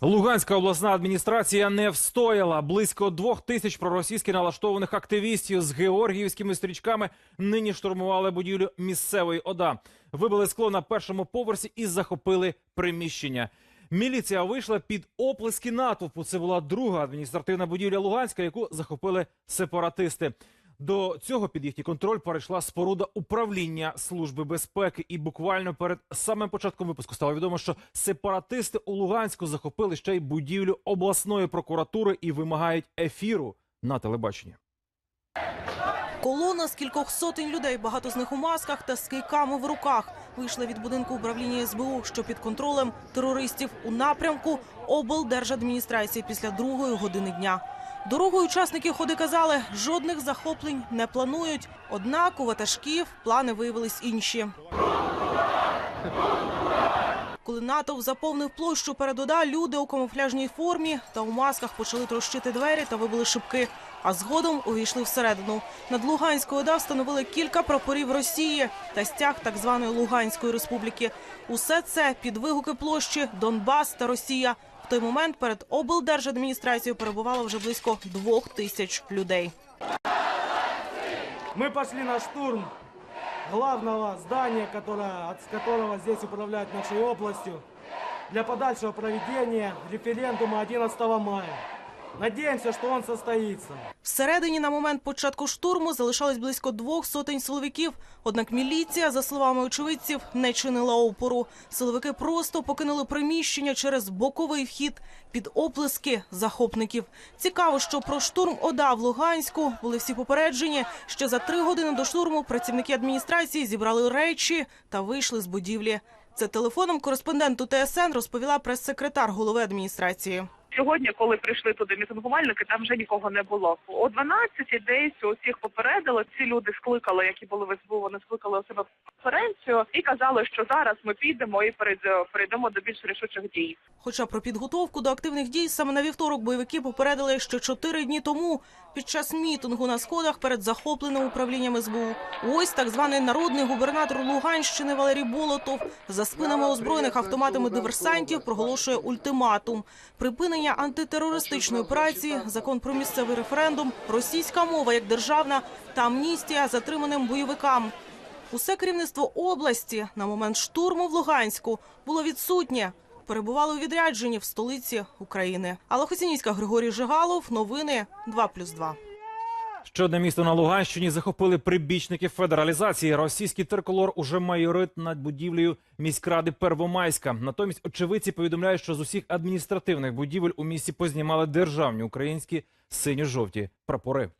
Луганська обласна адміністрація не встояла. Близько двох тисяч проросійськи налаштованих активістів з георгіївськими стрічками нині штурмували будівлю місцевої ОДА. Вибили скло на першому поверсі і захопили приміщення. Міліція вийшла під оплески натовпу. Це була друга адміністративна будівля Луганська, яку захопили сепаратисти. До цього під їхній контроль перейшла споруда управління служби безпеки. І буквально перед самим початком випуску стало відомо, що сепаратисти у Луганську захопили ще й будівлю обласної прокуратури і вимагають ефіру на телебаченні. Колона з кількох сотень людей, багато з них у масках та з кийками в руках, вийшли від будинку управління СБУ, що під контролем терористів у напрямку облдержадміністрації після другої години дня. Дорогою учасники ходи казали, жодних захоплень не планують. Однак у ватажків плани виявились інші. Коли натовп заповнив площу перед ОДА, люди у камуфляжній формі та у масках почали трощити двері та вибили шибки. А згодом увійшли всередину. Над Луганською ОДА встановили кілька прапорів Росії та стяг так званої Луганської республіки. Усе це під вигуки площі Донбас та Росія. Той момент перед облдержадміністрацією перебувало вже близько двох тисяч людей. Ми пішли на штурм главного здання, которое, з которого здесь управляють нашою областю для подальшого проведення референдума 11 мая. Надеемся, что он состоится. Всередині на момент початку штурму залишалось близько двох сотень силовиків. Однак міліція, за словами очевидців, не чинила опору. Силовики просто покинули приміщення через боковий вхід під оплески захопників. Цікаво, що про штурм ОДА в Луганську були всі попереджені. Ще за три години до штурму працівники адміністрації зібрали речі та вийшли з будівлі. Це телефоном кореспонденту ТСН розповіла прес-секретар голови адміністрації. Сьогодні, коли прийшли туди мітингувальники, там вже нікого не було. О 12 десь усіх попередили. Ці люди скликали, які були в СБУ, вони скликали у себе конференцію і казали, що зараз ми підемо і перейд- перейдемо до більш рішучих дій. Хоча про підготовку до активних дій саме на вівторок бойовики попередили ще чотири дні тому під час мітингу на сходах перед захопленим управлінням СБУ. Ось так званий народний губернатор Луганщини Валерій Болотов за спинами озброєних автоматами диверсантів проголошує ультиматум: припинення антитерористичної операції, закон про місцевий референдум, російська мова як державна та амністія затриманим бойовикам. Усе керівництво області на момент штурму в Луганську було відсутнє. Перебували у відрядженні в столиці України. Алла Хоцінівська, Григорій Жигалов. Новини 2+,2. Ще одне місто на Луганщині захопили прибічники федералізації. Російський триколор уже майорит над будівлею міськради Первомайська. Натомість очевидці повідомляють, що з усіх адміністративних будівель у місті познімали державні українські синьо-жовті прапори.